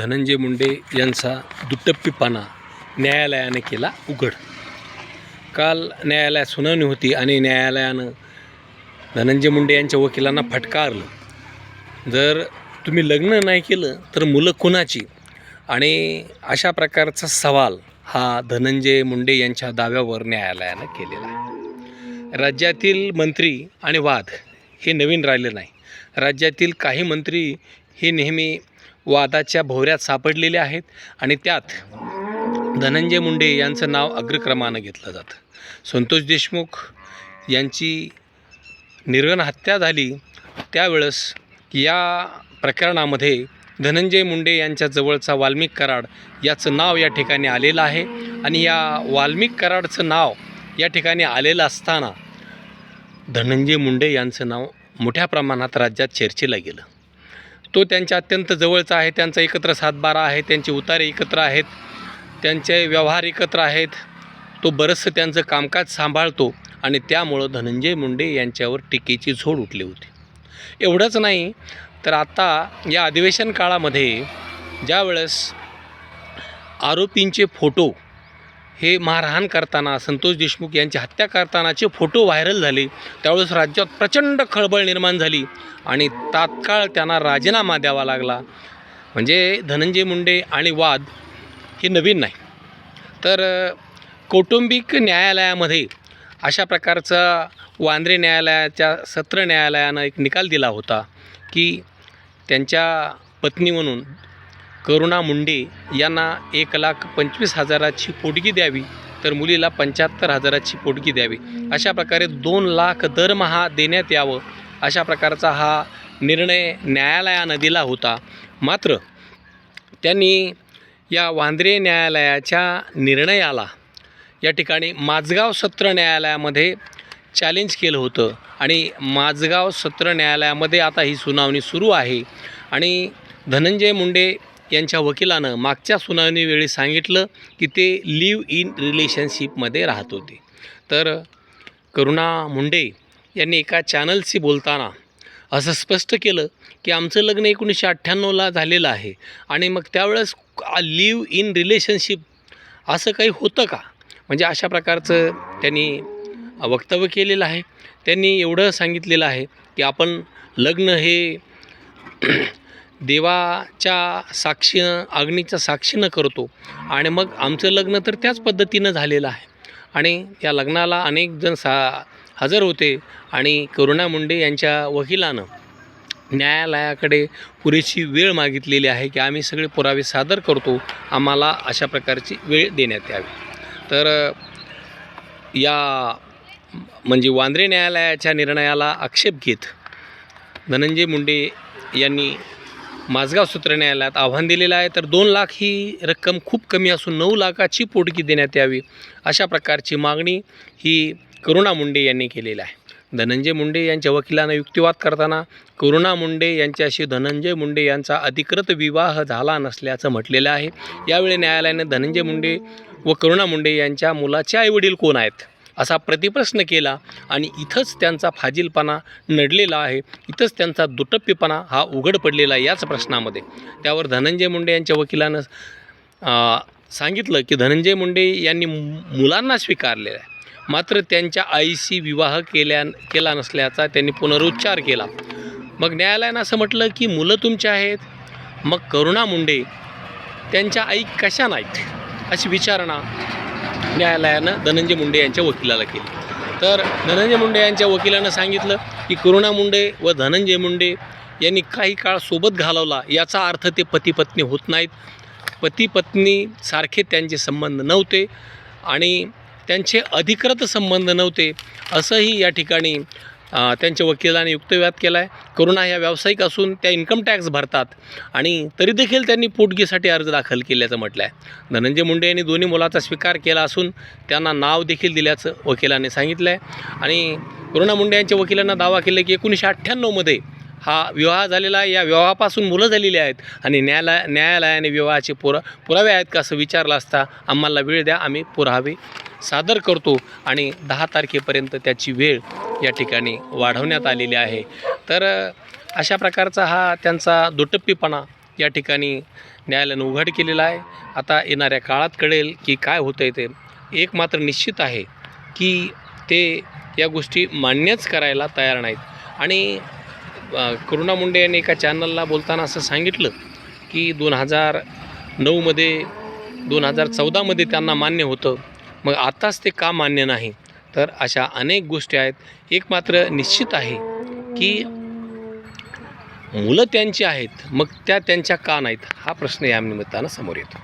धनंजय मुंडे यांचा दुटप्पीपणा न्यायालयाने केला उघड. काल न्यायालयात सुनावणी होती आणि न्यायालयानं धनंजय मुंडे यांच्या वकिलांना फटकारलं. जर तुम्ही लग्न नाही केलं तर मुलं कुणाची? आणि अशा प्रकारचा सवाल हा धनंजय मुंडे यांच्या दाव्यावर न्यायालयानं केलेला आहे. राज्यातील मंत्री आणि वाद हे नवीन राहिले नाही. राज्यातील काही मंत्री हे नेहमी वादाच्या भोवऱ्यात सापडलेले आहेत आणि त्यात धनंजय मुंडे यांचं नाव अग्रक्रमानं घेतलं जातं. संतोष देशमुख यांची निर्गण हत्या झाली त्यावेळेस या प्रकरणामध्ये धनंजय मुंडे यांच्या जवळचा वाल्मिक कराड याचं नाव या ठिकाणी आलेलं आहे आणि या वाल्मिक कराडचं नाव या ठिकाणी आलेलं असताना धनंजय मुंडे यांचं नाव मोठ्या प्रमाणात राज्यात चर्चेला गेलं. तो त्यांच्या अत्यंत जवळचा आहे त्यांचा एकत्र सातबारा आहे त्यांचे उतारे एकत्र आहेत त्यांचे व्यवहार एकत्र आहेत. तो बरंचसं त्यांचं कामकाज सांभाळतो आणि त्यामुळं धनंजय मुंडे यांच्यावर टीकेची झोड उठली होती. एवढंच नाही तर आता या अधिवेशन काळामध्ये ज्यावेळेस आरोपींचे फोटो हे मारहाण करताना संतोष देशमुख यांची हत्या करतानाचे फोटो व्हायरल झाले. त्यावेळेस राज्यात प्रचंड खळबळ निर्माण झाली आणि तात्काळ त्यांना राजीनामा द्यावा लागला. म्हणजे धनंजय मुंडे आणि वाद हे नवीन नाही. तर कौटुंबिक न्यायालयामध्ये अशा प्रकारचा वांद्रे न्यायालयाच्या सत्र न्यायालयानं एक निकाल दिला होता की त्यांच्या पत्नी म्हणून करुणा मुंडे यांना एक लाख पंचवीस हजाराची पोटगी द्यावी तर मुलीला पंच्याहत्तर हजाराची पोटगी द्यावी. अशा प्रकारे दोन लाख दरमहा देण्यात यावं अशा प्रकारचा हा निर्णय न्यायालयानं दिला होता. मात्र त्यांनी या वांद्रे न्यायालयाच्या निर्णयाला या ठिकाणी माझगाव सत्र न्यायालयामध्ये चॅलेंज केलं होतं आणि माझगाव सत्र न्यायालयामध्ये आता ही सुनावणी सुरू आहे. आणि धनंजय मुंडे यांच्या वकिलानं मागच्या सुनावणीवेळी सांगितलं की ते लिव्ह इन रिलेशनशिपमध्ये राहत होते. तर करुणा मुंडे यांनी एका चॅनलशी बोलताना असं स्पष्ट केलं की आमचं लग्न एकोणीसशे अठ्ठ्याण्णवला झालेलं आहे आणि मग त्यावेळेस लिव्ह इन रिलेशनशिप असं काही होतं का? म्हणजे अशा प्रकारचं त्यांनी वक्तव्य केलेलं आहे. त्यांनी एवढं सांगितलेलं आहे की आपण लग्न हे देवाच्या साक्षीनं अग्नीच्या साक्षीनं करतो. आणि मग आमचं लग्न तर त्याच पद्धतीनं झालेलं आहे. आणि या लग्नाला अनेक जण सा हजर होते. आणि करुणा मुंडे यांच्या वकिलानं न्यायालयाकडे पुरेशी वेळ मागितलेली आहे की आम्ही सगळे पुरावे सादर करतो. आम्हाला अशा प्रकारची वेळ देण्यात यावी. तर या म्हणजे वांद्रे न्यायालयाच्या निर्णयाला आक्षेप घेत धनंजय मुंडे यांनी माझगाव सत्र न्यायालयात आव्हान दिलेलं आहे. तर दोन लाख ही रक्कम खूप कमी असून नऊ लाखाची पोटगी देण्यात यावी अशा प्रकारची मागणी ही करुणा मुंडे यांनी केलेली आहे. धनंजय मुंडे यांच्या वकिलानं युक्तिवाद करताना करुणा मुंडे यांच्याशी धनंजय मुंडे यांचा अधिकृत विवाह झाला नसल्याचं म्हटलेलं आहे. यावेळी न्यायालयाने धनंजय मुंडे व करुणा मुंडे यांच्या मुलाचे आईवडील कोण आहेत? असा प्रतिप्रश्न केला आणि इथंच त्यांचा फाजीलपणा नडलेला आहे. इथंच त्यांचा दुटप्पीपणा हा उघड पडलेला आहे याच प्रश्नामध्ये. त्यावर धनंजय मुंडे यांच्या वकिलानं सांगितलं की धनंजय मुंडे यांनी मु- मुलांना स्वीकारलेलं आहे. मात्र त्यांच्या आईशी विवाह केल्या केला नसल्याचा त्यांनी पुनरुच्चार केला. मग न्यायालयानं असं म्हटलं की मुलं तुमचे आहेत? मग करुणा मुंडे त्यांच्या आई कशा नाहीत? अशी विचारणा न्यायालयानं धनंजय मुंडे यांच्या वकिलाला केली. तर धनंजय मुंडे यांच्या वकिलानं सांगितलं की करुणा मुंडे व धनंजय मुंडे यांनी काही काळ सोबत घालवला याचा अर्थ ते पती पत्नी होत नाहीत. पती पत्नी सारखे त्यांचे संबंध नव्हते आणि त्यांचे अधिकृत संबंध नव्हते. असंही या ठिकाणी त्यांच्या वकिलाने युक्तिवाद केला आहे करुणा ह्या व्यावसायिक असून त्या इन्कम टॅक्स भरतात. आणि तरी देखील त्यांनी पोटगीसाठी अर्ज दाखल केल्याचं म्हटलं आहे धनंजय मुंडे यांनी दोन्ही मुलाचा स्वीकार केला असून त्यांना नाव देखील दिल्याचं वकिलाने सांगितलं आहे आणि करुणा मुंडे यांच्या वकिलांना दावा केला की एकोणीसशे अठ्ठ्याण्णवमध्ये हा विवाह झालेला आहे. या विवाहापासून मुलं झालेली आहेत. आणि न्यायालय न्यायालयाने विवाहाचे पुरा पुरावे आहेत का असं विचारलं असता आम्हाला वेळ द्या. आम्ही पुरावे सादर करतो आणि दहा तारखेपर्यंत त्याची वेळ या ठिकाणी वाढवण्यात आलेली आहे. तर अशा प्रकारचा हा त्यांचा दुटप्पीपणा या ठिकाणी न्यायालयानं उघड केलेला आहे. आता येणाऱ्या काळात कळेल की काय होतं आहे ते. एक मात्र निश्चित आहे की ते या गोष्टी मान्यच करायला तयार नाहीत. आणि करुणा मुंडे यांनी एका चॅनलला बोलताना असं सांगितलं की दोन हजार नऊमध्ये दोन हजार चौदामध्ये त्यांना मान्य होतं. मग आताच ते का मान्य नाही? तर अशा अनेक गोष्टी आहेत. एक मात्र निश्चित आहे की मुलं त्यांची आहेत मग त्या त्यांच्या का नाहीत? हा प्रश्न या निमित्तानं समोर येतो.